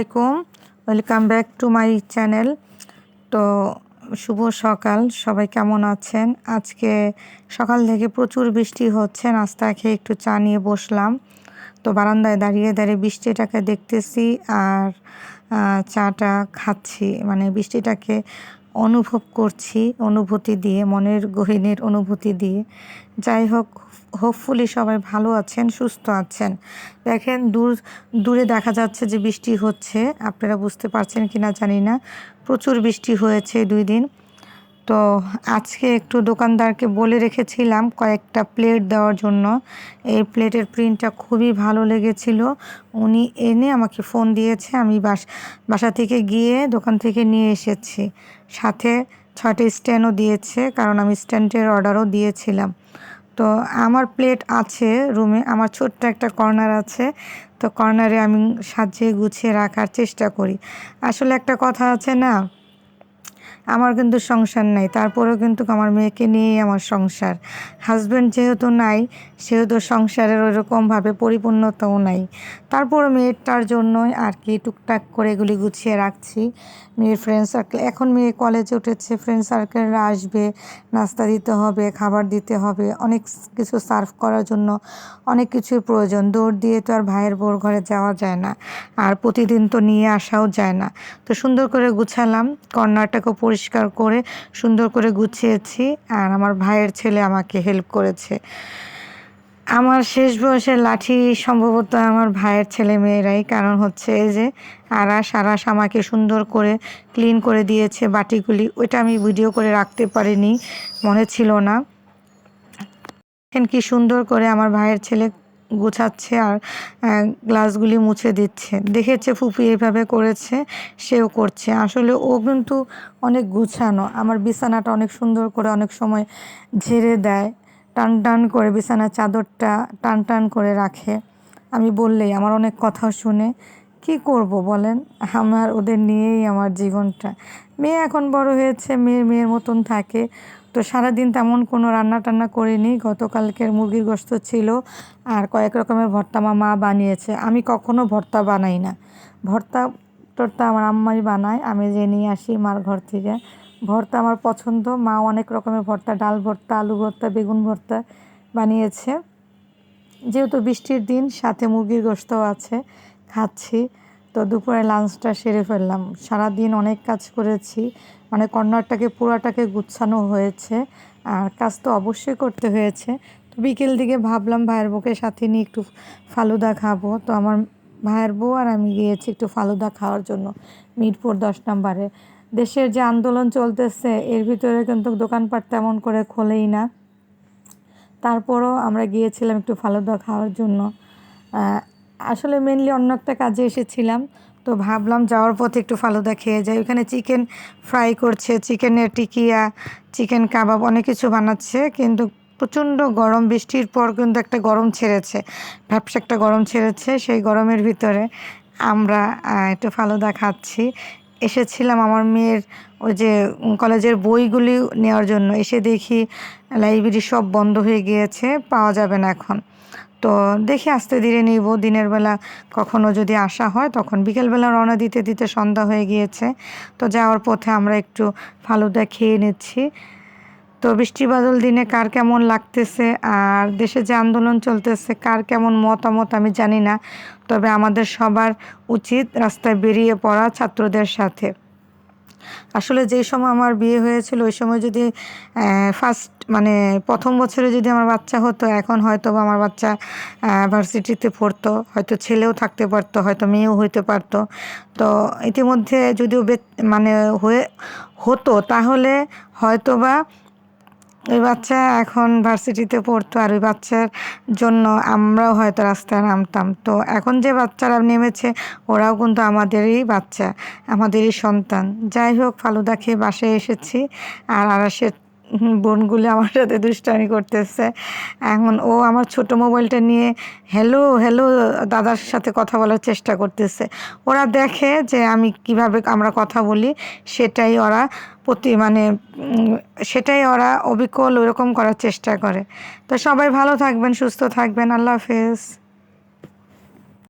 আসসালামাইকুম welcome back to my channel তো শুভ সকাল। সবাই কেমন আছেন? আজকে সকাল থেকে প্রচুর বৃষ্টি হচ্ছে। নাস্তা খেয়ে একটু চা নিয়ে বসলাম। তো বারান্দায় দাঁড়িয়ে দাঁড়িয়ে বৃষ্টিটাকে দেখতেছি আর চাটা খাচ্ছি। মানে বৃষ্টিটাকে অনুভব করছি, অনুভূতি দিয়ে, মনের গহিনের অনুভূতি দিয়ে। যাই হোক হোপফুলি সবাই ভালো আছেন, সুস্থ আছেন। দেখেন, দূর, দূরে দেখা যাচ্ছে যে বৃষ্টি হচ্ছে। আপনারা বুঝতে পারছেন কি না জানি না। প্রচুর বৃষ্টি হয়েছে দুই দিন। তো আজকে একটু দোকানদারকে বলে রেখেছিলাম কয়েকটা প্লেট দেওয়ার জন্য। এই প্লেটের প্রিন্টটা খুবই ভালো লেগেছিল। উনি এনে আমাকে ফোন দিয়েছে, আমি বাস, বাসা থেকে গিয়ে দোকান থেকে নিয়ে এসেছি। সাথে ছয়টা স্ট্যান্ডও দিয়েছে, কারণ আমি স্ট্যান্ডের অর্ডারও দিয়েছিলাম। তো আমার প্লেট আছে রুমে আমার ছোট্ট একটা কর্নার আছে। তো কর্নারে আমি সাজিয়ে গুছিয়ে রাখার চেষ্টা করি। আসলে একটা কথা আছে না আমার কিন্তু সংসার নাই, তারপরেও কিন্তু আমার মেয়েকে নিয়েই আমার সংসার। হাজব্যান্ড যেহেতু নাই, সেহেতু সংসারের ওইরকমভাবে পরিপূর্ণতাও নাই। তারপর মেয়েটার জন্যই আর কি টুকটাক করে এগুলি গুছিয়ে রাখছি। মেয়ের ফ্রেন্ড সার্কেল এখন মেয়ে কলেজে উঠেছে ফ্রেন্ড সার্কেলরা আসবে, নাস্তা দিতে হবে, খাবার দিতে হবে, অনেক কিছু সার্ভ করার জন্য অনেক কিছুর প্রয়োজন। দৌড় দিয়ে তো আর ভাইয়ের বোর ঘরে যাওয়া যায় না, আর প্রতিদিন তো নিয়ে আসাও যায় না। তো সুন্দর করে গুছালাম, কর্নারটাকে পরিষ্কার করে সুন্দর করে গুছিয়েছি আর আমার ভাইয়ের ছেলে আমাকে হেল্প করেছে। আমার শেষ বয়সের লাঠি সম্ভবত আমার ভাইয়ের ছেলে মেয়েরাই, কারণ হচ্ছে এই যে আরাস আরাস আমাকে সুন্দর করে ক্লিন করে দিয়েছে বাটিগুলি। ওইটা আমি ভিডিও করে রাখতে পারিনি, মনে ছিল না। কি সুন্দর করে আমার ভাইয়ের ছেলে গোছাচ্ছে আর গ্লাসগুলি মুছে দিচ্ছে। দেখেছে ফুপি এইভাবে করেছে, সেও করছে। আসলে ও কিন্তু অনেক গুছানো। আমার বিছানাটা অনেক সুন্দর করে অনেক সময় ঝেড়ে দেয়, টান টান করে বিছানার চাদরটা টান টান করে রাখে। আমি বললেই, আমার অনেক কথা শুনে কি করব বলেন? আমার, ওদের নিয়েই আমার জীবনটা। মেয়ে এখন বড় হয়েছে মেয়ে মেয়ের মতন থাকে। তো সারাদিন তেমন কোনো রান্না টান্না করিনি। গতকালকের মুরগির গোস্ত ছিল আর কয়েক রকমের ভর্তা আমার মা বানিয়েছে। আমি কখনো ভর্তা বানাই না। ভর্তা টর্তা আমার আম্মাই বানায়, আমি যে নিয়ে আসি মার ঘর থেকে। ভর্তা আমার পছন্দ। মা অনেক রকমের ভর্তা, ডাল ভর্তা, আলু ভর্তা, বেগুন ভর্তা বানিয়েছে। যেহেতু বৃষ্টির দিন, সাথে মুরগির গোস্তও আছে। খাচ্ছি। তো দুপুরে লাঞ্চটা সেরে ফেললাম। সারাদিন অনেক কাজ করেছি। মানে কর্নারটাকে, পুরাটাকে গুছানো হয়েছে। আর কাজ তো অবশ্যই করতে হয়েছে। তো বিকেল দিকে ভাবলাম ভাইয়ের বউকে সাথে নিয়ে একটু ফালুদা খাব। তো আমার ভাইয়ের বউ আর আমি গিয়েছি একটু ফালুদা খাওয়ার জন্য মিরপুর দশ নম্বরে। দেশের যে আন্দোলন চলতেছে, এর ভিতরে কিন্তু দোকানপাট তেমন করে খোলেই না। তারপরও আমরা গিয়েছিলাম একটু ফালুদা খাওয়ার জন্য। আসলে মেনলি অন্য একটা কাজে এসেছিলাম। তো ভাবলাম যাওয়ার পথে একটু ফালুদা খেয়ে যাই। ওখানে চিকেন ফ্রাই করছে চিকেনের টিকিয়া চিকেন কাবাব অনেক কিছু বানাচ্ছে। কিন্তু প্রচণ্ড গরম, বৃষ্টির পর কিন্তু একটা গরম ছেড়েছে। ভ্যাপসা একটা গরম ছেড়েছে। সেই গরমের ভিতরে আমরা একটু ফালুদা খাচ্ছি। এসেছিলাম আমার মেয়ের ওই যে কলেজের বইগুলি নেওয়ার জন্য। এসে দেখি লাইব্রেরি সব বন্ধ হয়ে গিয়েছে, পাওয়া যাবে না এখন। তো দেখি আস্তে ধীরে নিব। দিনের বেলা কখনো যদি আসা হয়, তখন বিকেলবেলা রওনা দিতে দিতে সন্ধ্যা হয়ে গিয়েছে। তো যাওয়ার পথে আমরা একটু ফালুদা খেয়ে নিচ্ছি। তো বৃষ্টি বাদল দিনে কার কেমন লাগতেছে আর দেশে যে আন্দোলন চলতেছে, কার কেমন মতামত আমি জানি না। তবে আমাদের সবার উচিত রাস্তায় বেরিয়ে পড়া ছাত্রদের সাথে। আসলে যেই সময় আমার বিয়ে হয়েছিল, ওই সময় যদি ফার্স্ট মানে প্রথম বছরে যদি আমার বাচ্চা হতো, এখন হয়তো আমার বাচ্চা ভার্সিটিতে পড়তো, হয়তো ছেলেও থাকতে পারতো, হয়তো মেয়েও হইতে পারতো। তো ইতিমধ্যে যদিও মানে হয়ে, হতো, তাহলে হয়তো বা ওই বাচ্চা এখন ভার্সিটিতে পড়তো আর ওই বাচ্চার জন্য আমরাও হয়তো রাস্তায় নামতাম। তো এখন যে বাচ্চারা নেমেছে, ওরাও কিন্তু আমাদেরই বাচ্চা, আমাদেরই সন্তান। যাই হোক, ফালুদা খেয়ে বাসায় এসেছি আর আরাসের বোনগুলো আমার সাথে দুষ্টামি করতেছে। এখন ও আমার ছোট মোবাইলটা নিয়ে হ্যালো হ্যালো দাদার সাথে কথা বলার চেষ্টা করতেছে। ওরা দেখে যে আমি কীভাবে আমরা কথা বলি, সেটাই ওরা প্রতি মানে সেটাই ওরা অবিকল ওরকম করার চেষ্টা করে। তো সবাই ভালো থাকবেন, সুস্থ থাকবেন, আল্লাহ হাফেজ।